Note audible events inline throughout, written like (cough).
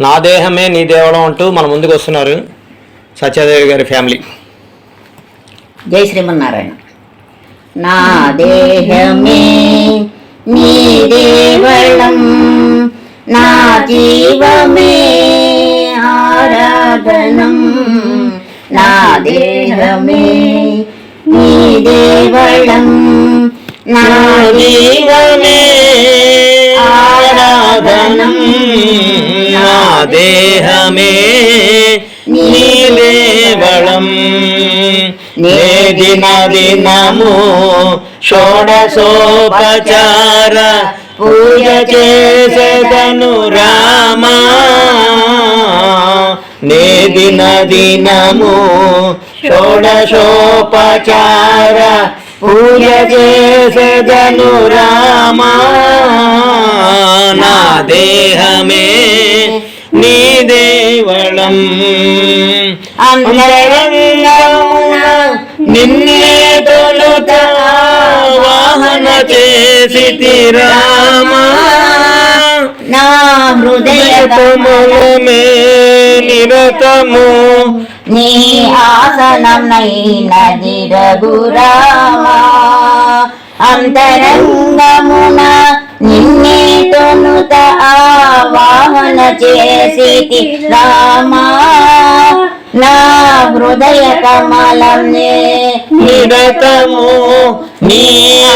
నా దేహమే నీ దేవడం అంటూ మన ముందుకు వస్తున్నారు సత్యాదేవి గారి ఫ్యామిలీ. జై శ్రీమన్నారాయణ. నా దేహమే నీ దేవళం నా జీవమే ఆరాధనం. నా దేహమే నీ దేవళం నా జీవమే ఆరాధనం నా దేహమే నీవేవళం నేదిన దినము షోడశోపచార పూజ చేసేదను రామా నేదిన దినము షోడశోపచార పూజ చేసెదను రామా నా దేహమే నీ దేవళం. నిన్నే తొలుత వాహన చేసి రామా. నా హృదయ మే నిరతము. నీ ఆసనమైనది రఘురామా. అంతరంగమున నిన్నే తొనుత ఆవాహన చేసి రామా. నా హృదయ కమలం నిరతము నీ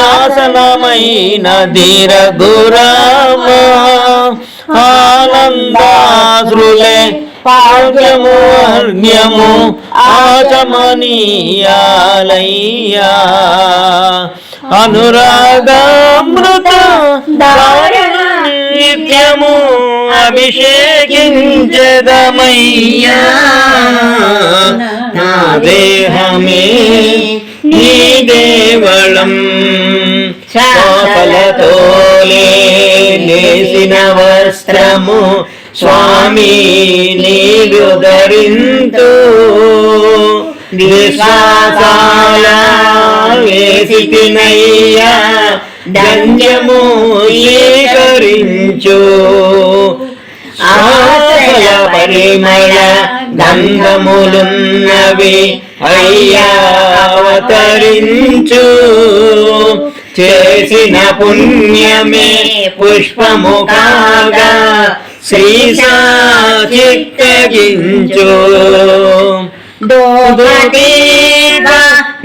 ఆసనమైన ధీరఘురామ ఆనందాశ్రులే పాద్యము అర్ఘ్యము ఆచమనీయాలయ్యా. అనురాగామృత నిత్యము అభిషేకించదమయ్యా. నా దేహమే నీ దేవళం. శ్వాసలతోలే లేసిన వస్త్రము స్వామి నీవు ధరింతో. విశ్వాసాల వేసి ధన్యము స్వీకరించు ఆశయ పరిమళ గంధములున్నవి అయ్యా అవతరించు. చేసిన పుణ్యమే పుష్పము కాగా శ్రీశా చిత్తగించు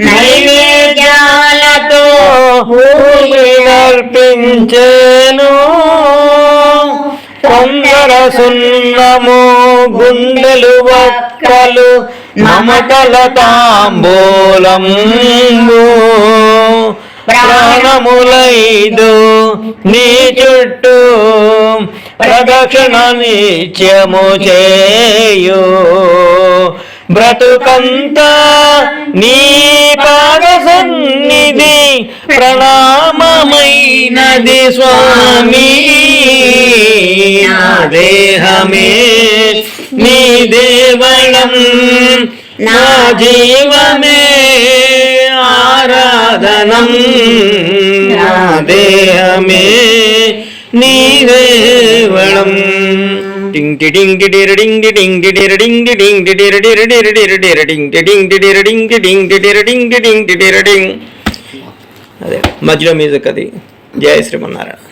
నైవేద్యాలతో పూర్పించేను కొందర సున్నము గుండెలు ఒక్కలు నమకల తాంబూలంబు. ప్రాణములైదు నీ చుట్టూ ప్రదక్షిణ నిత్యము చేయు. బ్రతుకంత నీ పాద సన్నిధి ప్రణామమైనది స్వామి. నా దేహమే నీ దేవళం నా జీవమే ఆరాధనం. నా దేహమే నీ దేవళం. డింగ్ డింగ్ డింగ్ డింగ్ డింగ్ డింగ్ డింగ్ డింగ్ డింగ్ డింగ్ అదే మధ్యలో మ్యూజిక్ అది జయ శ్రీమన్నారాయణ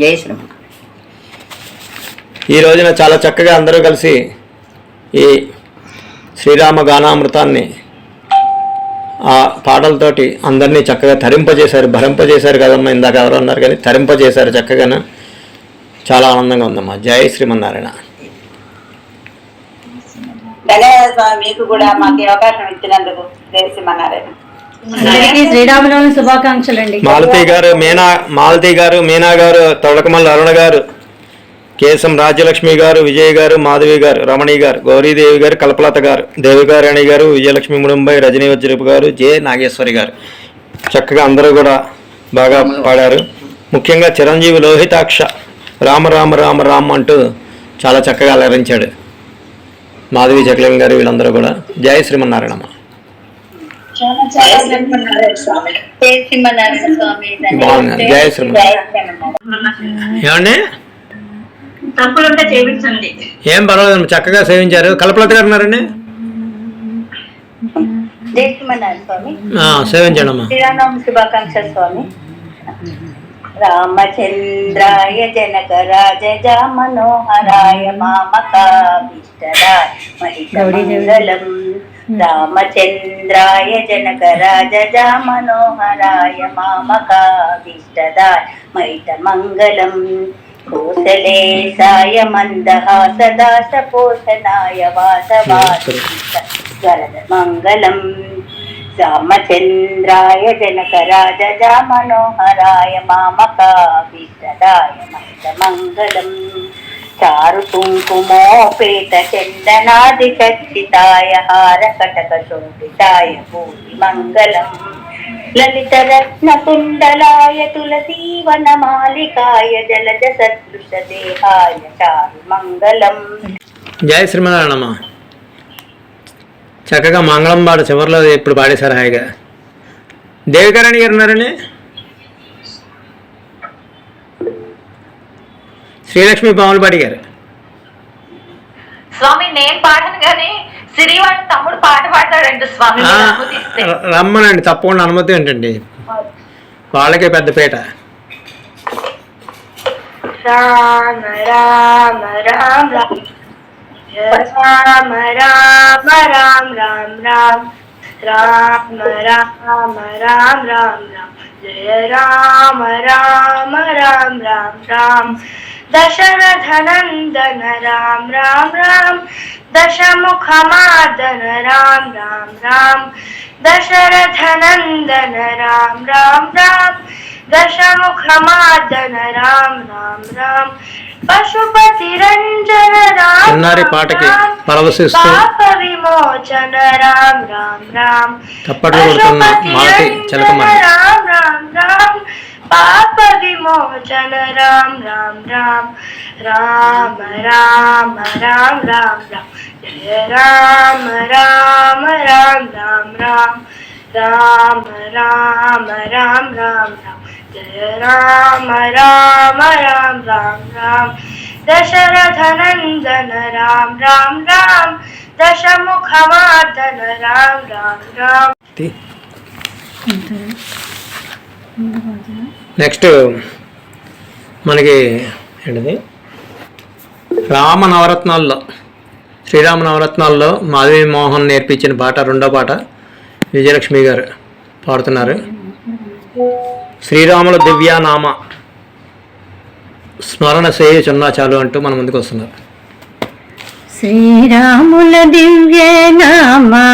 జయ శ్రీమన్నారాయణ ఈ రోజున చాలా చక్కగా అందరూ కలిసి ఈ శ్రీరామ గానామృతాన్ని ఆ పాటలతోటి అందరినీ చక్కగా తరింపజేశారు భరింపజేశారు కదమ్మా ఇందాక ఎవరు అన్నారు కానీ తరింపజేశారు చక్కగాను చాలా ఆనందంగా ఉందమ్మా జయ శ్రీమన్నారాయణ ధన్యవాదాలు స్వామి మీకు కూడా మాకు ఈ అవకాశం ఇచ్చినందుకు. తెలిసిమన్నారాయణ అందరికీ శ్రీరామనవమి శుభాకాంక్షలు అండి మాలతి గారు మీనా మాలతి గారు మీనా గారు తొడకమల్లి అరుణ గారు కేశం రాజ్యలక్ష్మి గారు విజయ్ గారు మాధవి గారు రమణి గారు గౌరీదేవి గారు కల్పలత గారు దేవికారాణి గారు విజయలక్ష్మి ముడుంబై రజనీ వజ్రపు గారు జె నాగేశ్వరి గారు. చక్కగా అందరూ కూడా బాగా పాడారు. ముఖ్యంగా చిరంజీవి లోహితాక్ష రామ రామ రామ రామ అంటూ చాలా చక్కగా అలరించాడు. మాధవి చక్లం గారు వీళ్ళందరూ కూడా. జయ శ్రీమన్నారాయణమ్మ. జయ శ్రీమన్నారాయణ ఏమండి? ఏం పర్వాలేదు చక్కగా సేవించారు. కల్పలత గారు ఉన్నారండి? జయశ్రీమన్నారాయణ స్వామి. ఆ, సేవించండి అమ్మా శుభాకాంక్ష స్వామి. రామచంద్రాయ జనకరాజ మనోహరాయ మామకాభిష్టరామహిషమంగళం రామచంద్రాయ జనకరాజ మనోహరాయ మామకాభిష్టదాయ మహితమంగళం కోసలేశాయ మందహాసదాసపోషణాయ వాసవాస వరద మంగళం. రామచంద్రాయ జనక రాజజ మనోహరాయ మామకాభిష్టదాయ మంగళం చారు కుంకుమోపేత చందనాది చర్చితాయ హార కటక శోభితాయ భూమి మంగళం. లలిత రత్న కుండలాయ తులసీవన మాలికాయ జలజ సదృశ దేహాయ చారు మంగళం. జయ శ్రీమన్నారాయణమ్మ. చక్కగా మంగళం పాట చివరిలో ఇప్పుడు పాడేశారు హాయిగా. దేవికారాణి గారు ఉన్నారండి శ్రీలక్ష్మి పాములపాటి గారు స్వామి నేను పాడను గాని సిరివాడి తమ్ముడు పాట పాడతాడండి స్వామి. రమ్మనండి తప్పకుండా అనుమతి ఏంటండి? వాళ్ళకే పెద్ద పీట. రామ రామ రామ. రామ రామ రామ రామ రామ రామ రామ రామ రామ రామ రామ జయ రామ రామ రామ రామ రామ దశరథ నందన రామ రామ రామ దశముఖ మాదన రామ రామ రామ దశరథ రామ రామ రామ పశుపతి రంజన రామ పాటకి పరవశిస్తూ పాప విమోచన రామ రామ రామ తప్పట్లు కొడుతున్న మాలతి చిలకమ్మ రామ రామ రామ పాప విమోచన రామ రామ రామ రామ రామ రామ రామ రామ జయ రామ రామ రామ రామ రామ రామ రామ రామ రామ రామ రామ రామ రామ राम राम। राम రామ రామ राम राम दशमुखमार्दन రామ రామ నెక్స్ట్ మనకి ఏంటిది? రామ నవరత్నాల్లో శ్రీరామ నవరత్నాల్లో మాధవీ మోహన్ నేర్పించిన పాట రెండో పాట విజయలక్ష్మి గారు పాడుతున్నారు. శ్రీరాముల దివ్యానామ స్మరణ సేయుచున్నా చాలు అంటూ మన ముందుకు వస్తున్నారు. శ్రీరాముల దివ్య నామా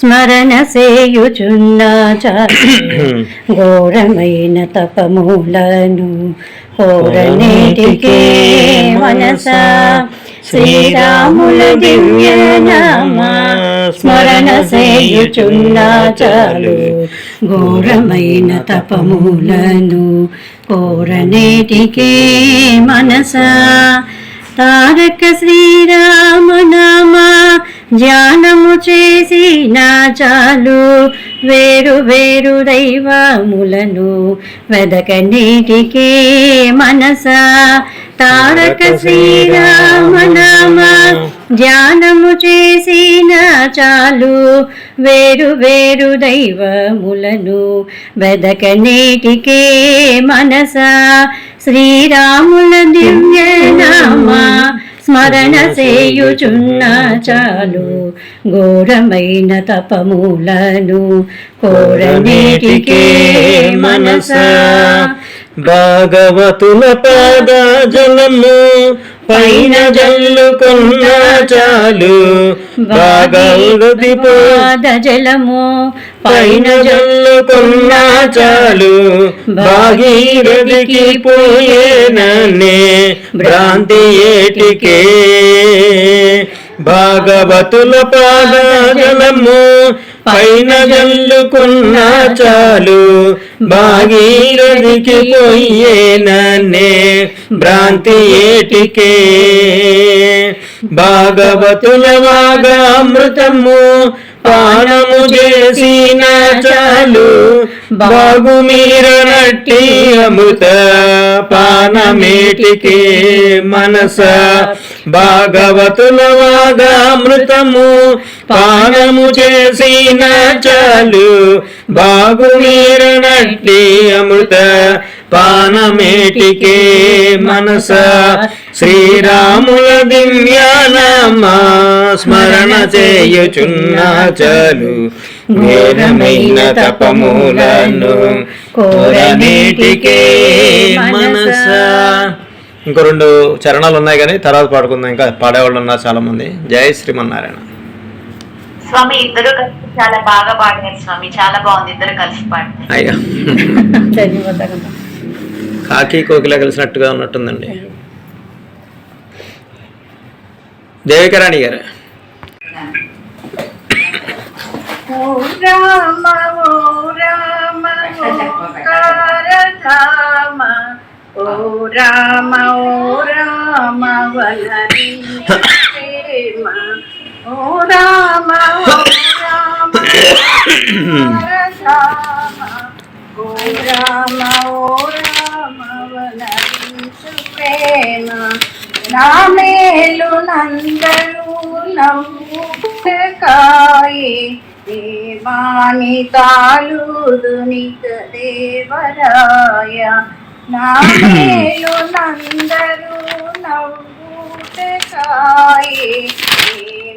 స్మరణ సేయుచున్న (clears throat) ఘోరమైన తపములను కోరనేటికే మనస. శ్రీరాముల దివ్య నామ స్మరణ సేయుచున్న చాలు. ఘోరమైన తపములను కోరనేటికే మనస. తారక శ్రీరామ నామ ధ్యానము చేసిన చాలు. వేరు వేరు దైవములను వెదకనీటికే మనస. తారక శ్రీరామనామ ధ్యానము చేసిన చాలు. వేరు వేరు దైవములను వెదకనేటికే మనస. శ్రీరాముల దివ్య నామ స్మరణ చేయుచున్న చాలు. ఘోరమైన తపములను కోరనేటికే మనసా. భాగవతుల పాద జలము పైన జల్లుకున్న చాలు. భాగవతి పాద జలము పైన జల్లుకున్న చాలు. భాగీరథికి పోయేననే భ్రాంతి ఏటికే. భాగవతుల పాద జలము పైన జల్లుకున్న చాలు భాగీరథికి పోయేననే భ్రాంతి ఏటికే. భాగవతుల వాగామృతము పానము చేసిన చాలు బాగుమీరనట్టి అమృత పానమేటికి మనస. భాగవతుల వాగామృతము పానము చేసిన చాలు. బాగుమీరనట్టి అమృత పానమేటికే మనస శ్రీరాముల దివ్యానామా స్మరణ చేయుచున్నా చాలు ఘోరమైన తపములను కోరనీటికే మనస. ఇంకో రెండు చరణాలు ఉన్నాయి కానీ తర్వాత పాడుకుందాం. ఇంకా పాడేవాళ్ళు ఉన్నారు చాలా మంది జై శ్రీమన్నారాయణ. స్వామి ఇద్దరు కలిసి చాలా బాగా పాడినారు స్వామి. చాలా బాగుంది. ఇద్దరు కలిసి పాడినారు. అయ్యా. ధన్యవాదాలు. కాకి కోకిల కలిసినట్టుగా ఉన్నట్టుందండి దేవికరాణి గారు ఓ రామ రామ ఓంకార రామ ఓ రామ ఓ రామ వనరి ఓ రామ ఓ రామ రామ ఓ రామ ఓ రామ వనరించు ప్రేమ నామేలు నందరు నవ్వుకాయే దేవాని తాలుదునిక దేవరాయ నామేలు నందరు నవ్వుకాయే దేవాని తాలుదునిక దేవరాయ. రామ రామ ఓ రామ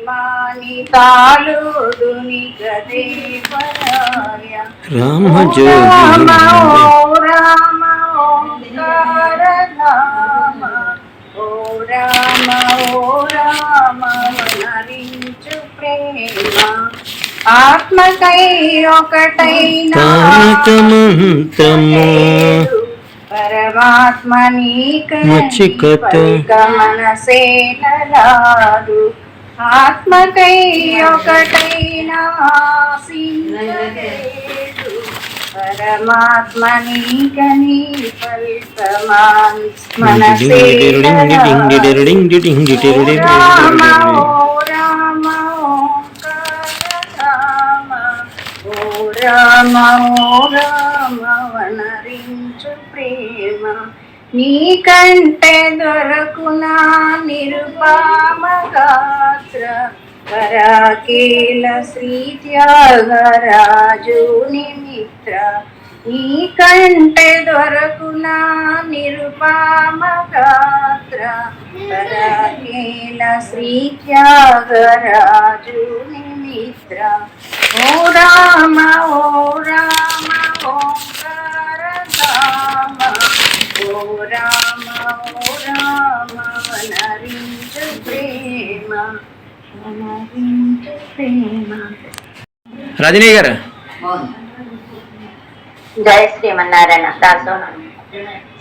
రామ ఆత్మకై ఒకటైన. పరమాత్మ నీకు మచ్చికతో. మనసేనరాదు ఆత్మకై ఒకటైన ఆశీర్వలేదు పరమాత్మ నీకని ఫలితమాన్ రామ రామ వనరించు ప్రేమ నీకంటే దొరకునా నిరుపామ గాత్ర పరాకేల శ్రీ త్యాగరాజు నిమిత్ర నీకంటే దొరకునా నిరుపామ గాత్ర పరాకేల శ్రీ త్యాగరాజు నిమిత్ర ఓ రామ ఓ రామ ఓంకార రామ. ఓ రామ ఓ రామ వనరించు ప్రేమ. రజనీ గారు. జై శ్రీమన్నారాయణ దాసోహం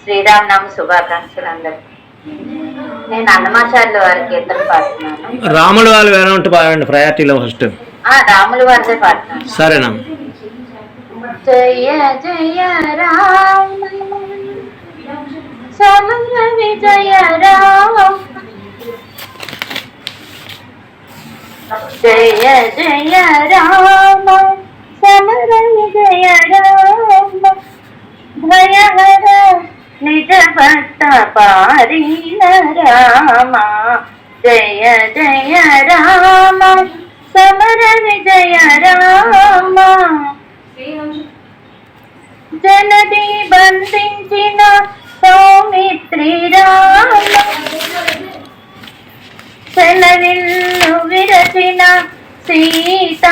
శ్రీరామ్ నామ శుభాకాంక్షలు అందరికి నేను అన్నమాచార్యుల వారి కీర్తన పాడుతున్నాను. రాముడు వాళ్ళు వేరే ఉంటే పాడండి ప్రయారిటీలో ఫస్ట్. ఆ రాముల వారిదే పాడుతున్నాను. సరేనా. జయ జయ రామ సమర విజయ రామ జయ జయ రామ సమర విజయ రామ భయహర నిజ భక్త పారీన రామ. జయ జయ రామ సమర విజయ రామ జనది బంధించిన సౌమిత్రి రామ సెలవిల్లు విరచిన సీతారామ.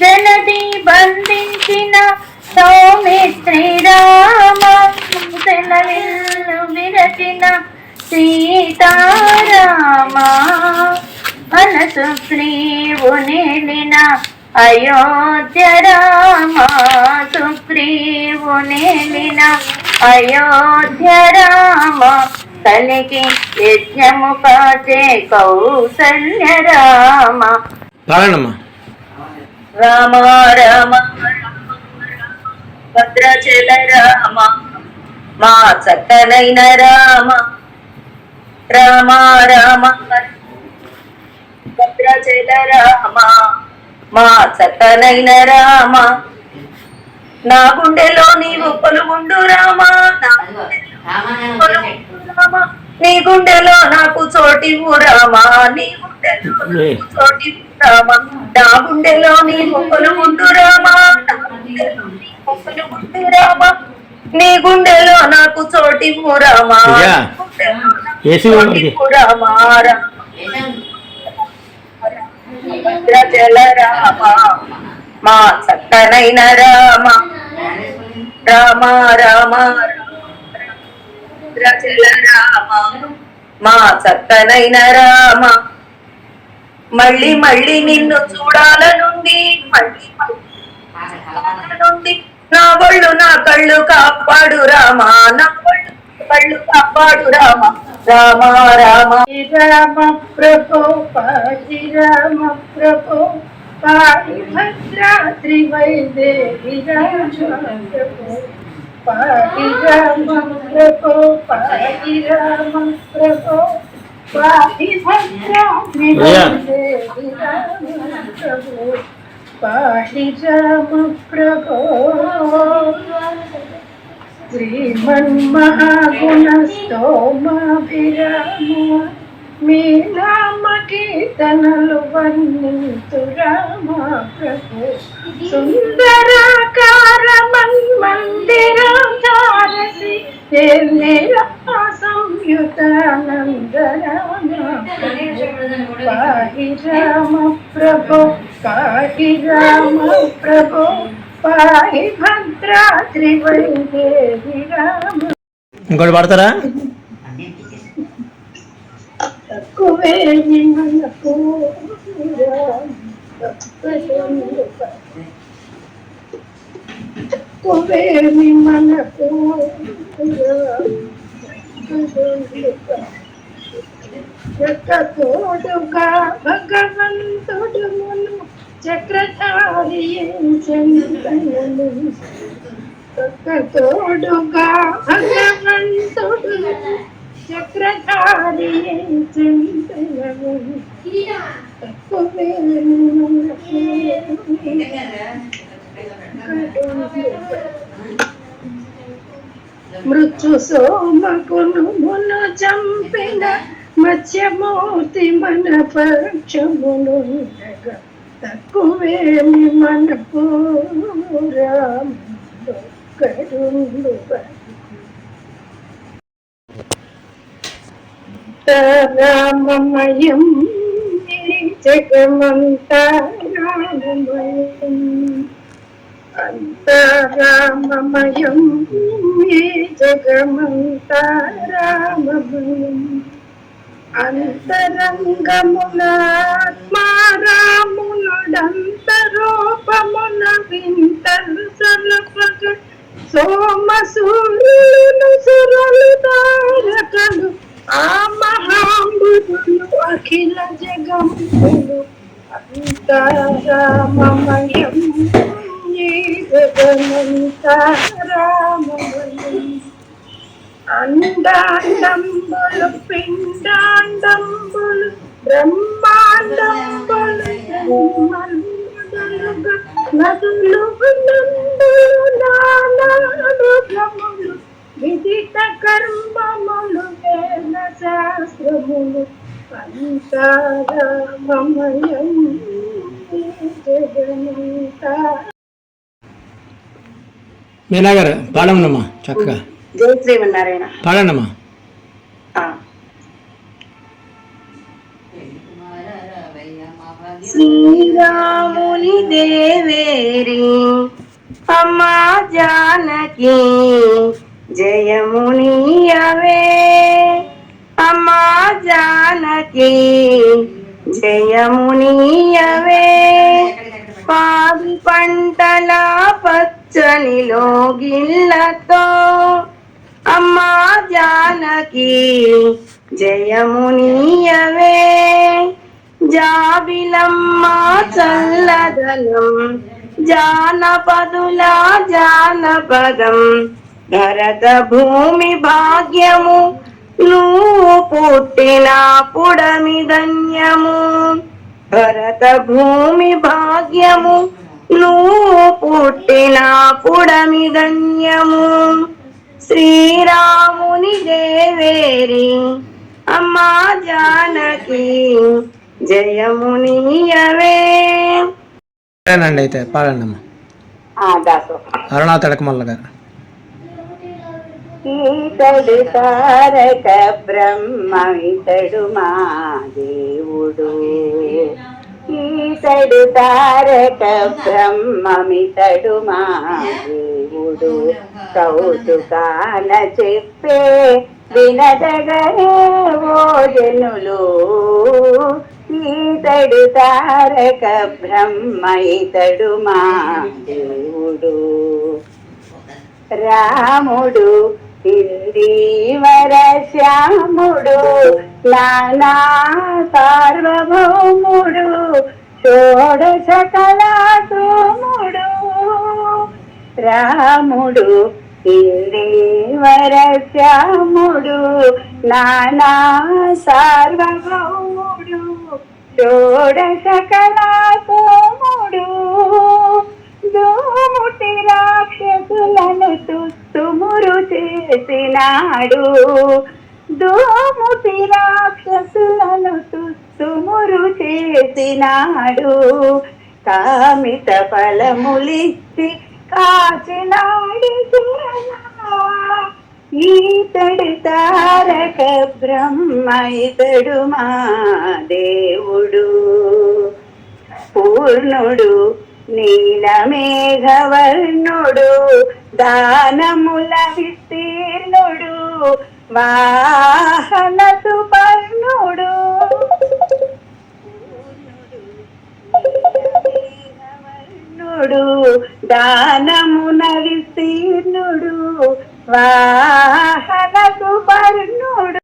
జనది బంధించిన సౌమిత్రి రామ సెలవిల్లు విరచిన సీతారామ. మనసు గ్రీవు నిలిన అయోధ్య రామ అయోధ్య రామ కలికి యజ్ఞము కాచే కౌసల్య రామ రామ రామ భద్రాచల రామ మా చక్కనైన రామ. రామ రామ భద్రాచల రామ మా చక్కనైన రామ నా గుండెలో నీవు కొలుగుండు రామా నా గుండెలో కొలుగుండు రామా. నీ గుండెలో నాకు చోటివు రామా నీ గుండెలో చోటివు రామా నా గుండెలో నీవు రామా నీవు కొలుగుండు రామా నీ గుండెలో నాకు చోటివు రామా రామా రామా. భద్రచల రామ మా చక్కనైన రామ రామ రామ భద్రచల రామ మా చక్కనైన రామ మళ్ళీ మళ్ళీ నిన్ను చూడాలనుంది మళ్ళీ మళ్ళీ నా ఒళ్ళు నా కళ్ళు కాపాడు రామ నా ఒళ్ళు కళ్ళు కాపాడు రామ రామ రామ రామ ప్రభో పాహి రామ ప్రభో పాహి భద్రాద్రి వైదేహి రామ ప్రభో పాహి రామ ప్రభో పాహి రామ ప్రభో పాహి భద్రాద్రి వైదేహి మీ నామ కీర్తనలు వర్ణింతు రామ ప్రభు సుందరాకార మన్మందిరాచారసి సంయుతానంద రామ ప్రభు పాహి రామ ప్రభు పాహి భద్రాద్రి వైదేహి రామ. ఇంకోటి పడతారా? కువేని మనకు కువేని మనకు తోడుగా భగవంతుడు మును చక్రధారి చంద్రను తోడుగా భగవంతుడు చక్రధారి మృత్యు సోమకును మును చంపిన మత్స్యమూర్తి మన పక్షమును తక్కువేమి మన పూరాముడు కరుణుడు రామమయం జగమంతా రామమయం అంతరామమయం ఈ జగమంతా రామమయం అంతరంగములాత్మారామునుడంతరూపమున వింతలు సలపగ సోమ సురలు తారకలు అఖిల జగంతులు అంతరామమయం ఈ జగమంతా రామమయం అండాండంబులు పిండాండంబులు బ్రహ్మాండంబులు బ్రహ్మలుగా నదులు నందులు నానాడుగములు విదిత కర్మములు వేద శాస్త్రములు జగమంతా మీనా గారు పాడమ్మా చక్కగా జై శ్రీమన్నారాయణ. శ్రీరాముని దేవేరి అమ్మా జానకి జయమునియవే అమ్మా జానకి జయమునియవే. పాది పంటల పచ్చని లోగిళ్ళతో అమ్మా జానకి జయమునియవే. జాబిలమ్మ చల్లదనం జానపదుల జానపదం భరత భూమి భాగ్యము నువ్వు పుట్టిన పుడమి ధన్యము. భరత భూమి భాగ్యము నువ్వు పుట్టిన పుడమి ధన్యము. శ్రీరాముని దేవేరి అమ్మా జానకి జయమునియవే సరేనండి అయితే పాడండి అమ్మా. అరుణా తడకమల్ల గారు ఈతడు తారక బ్రహ్మ ఇతడు మా దేవుడు. ఈతడు తారక బ్రహ్మమితడు మా దేవుడు. కౌతుకాన చెప్పే వినదగనే ఓ జనులు. ఈతడు తారక బ్రహ్మ ఇతడు మా దేవుడు. రాముడు ఇందీవర శ్యాముడు నానా సార్వభౌముడు షోడశ కళాసోముడు రాముడు ఇందీవర శ్యాముడు నానా సార్వభౌముడు షోడశ కళాసోముడు దోముటి రాక్షసులను తుత్తుమురు చేసినాడు. దోముటి రాక్షసులను తుత్తుమురు చేసినాడు. కామిత ఫలములిచ్చి కాచినాడి ఈతడు తారక బ్రహ్మ ఇతడు మా దేవుడు. పూర్ణుడు నీలమేఘవర్ణుడు దానముల విస్తీర్ణుడు వాహన సుపర్ణుడు నీలమేఘవర్ణుడు దానమున విస్తీర్ణుడు వాహన సుపర్ణుడు